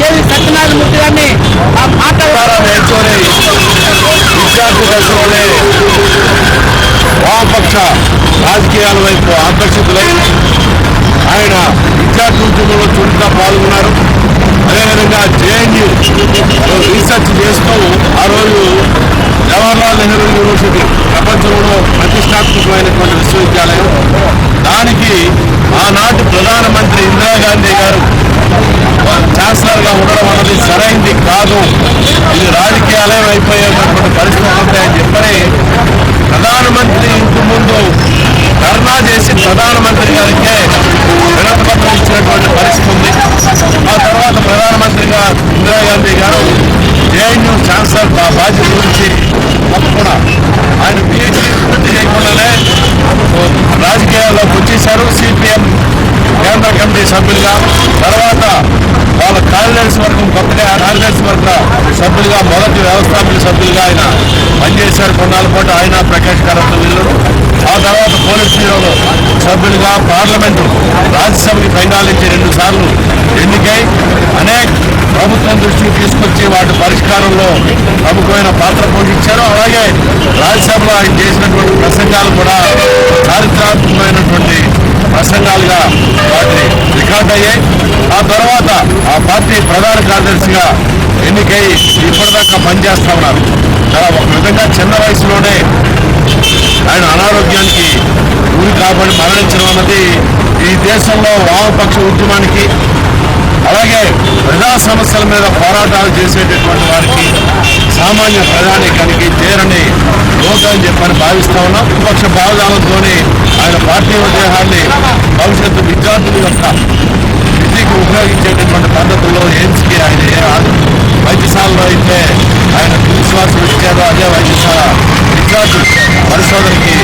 KV Satyanarayana Murthy గారిని ఆ మాట వామపక్ష రాజకీయాల వైపు ఆకర్షితులై ఆయన విద్యార్థి ఉద్యమంలో చురుగ్గా పాల్గొన్నారు. అదేవిధంగా జేఎన్యూ రీసెర్చ్ చేస్తూ ఆ ఇది కాదు. ఇది రాజకీయాలయం అయిపోయేటటువంటి పరిస్థితి ఉంటాయని చెప్పని ప్రధానమంత్రి ఇంటి ముందు ధర్నా చేసి ప్రధానమంత్రి గారికే వినతిపత్రం ఇచ్చినటువంటి పరిస్థితి ఉంది. ఆ తర్వాత ప్రధానమంత్రిగా ఇందిరాగాంధీ గారు జేఎన్యూ ఛాన్సలర్ మా బాధ్యత గురించి తప్పకుండా ఆయన పిహెచ్డీ పూర్తి చేయకుండానే రాజకీయాల్లోకి వచ్చేశారు. సిపిఎం కేంద్ర కమిటీ సభ్యులుగా. తర్వాత వాళ్ళ కార్యదర్శి వర్గం కొత్తగా కార్యదర్శి వర్గ సభ్యులుగా మొదటి వ్యవస్థాపక సభ్యులుగా ఆయన పనిచేశారు. కొన్నాళ్ళ పాటు ఆయన ప్రకాష్ కరత్ వీళ్ళు ఆ తర్వాత పోలీస్ బ్యూరోలో సభ్యులుగా పార్లమెంటు రాజ్యసభకి పరిపాలించి రెండు సార్లు ఎన్నికై అనేక ప్రభుత్వం దృష్టికి తీసుకొచ్చి వాటి పరిష్కారంలో ప్రముఖమైన పాత్ర పోషించారు. అలాగే రాజ్యసభలో ఆయన చేసినటువంటి ప్రసంగాలు కూడా చారిత్రాత్మకమైనటువంటి ప్రసంగాలుగా వాటిని రికార్డ్ అయ్యాయి ఆ తర్వాత ఆ పార్టీ ప్రధాన కార్యదర్శిగా ఎన్నికై ఇప్పటిదాకా పనిచేస్తా ఉన్నారు. చాలా ఒక విధంగా చిన్న వయసులోనే ఆయన అనారోగ్యానికి గురి కాబట్టి మరణించడం అన్నది ఈ దేశంలో వామపక్ష ఉద్యమానికి అలాగే ప్రజా సమస్యల మీద పోరాటాలు చేసేటటువంటి వారికి సామాన్య ప్రజానికానికి చేరని లోకాన్ని అని చెప్పని భావిస్తా ఉన్నాం. విపక్ష భావజాలంతోనే ఆయన పార్టీ ఉద్యోగాన్ని భవిష్యత్తు విద్యార్థుల యొక్క విద్యకు ఉపయోగించేటటువంటి పద్ధతుల్లో ఎయిమ్స్కి ఆయన ఏ వైద్యశాలలో అయితే ఆయన విశ్వాసం ఇచ్చారో అదే వైద్యశాల విద్యార్థులు పరిశోధనకి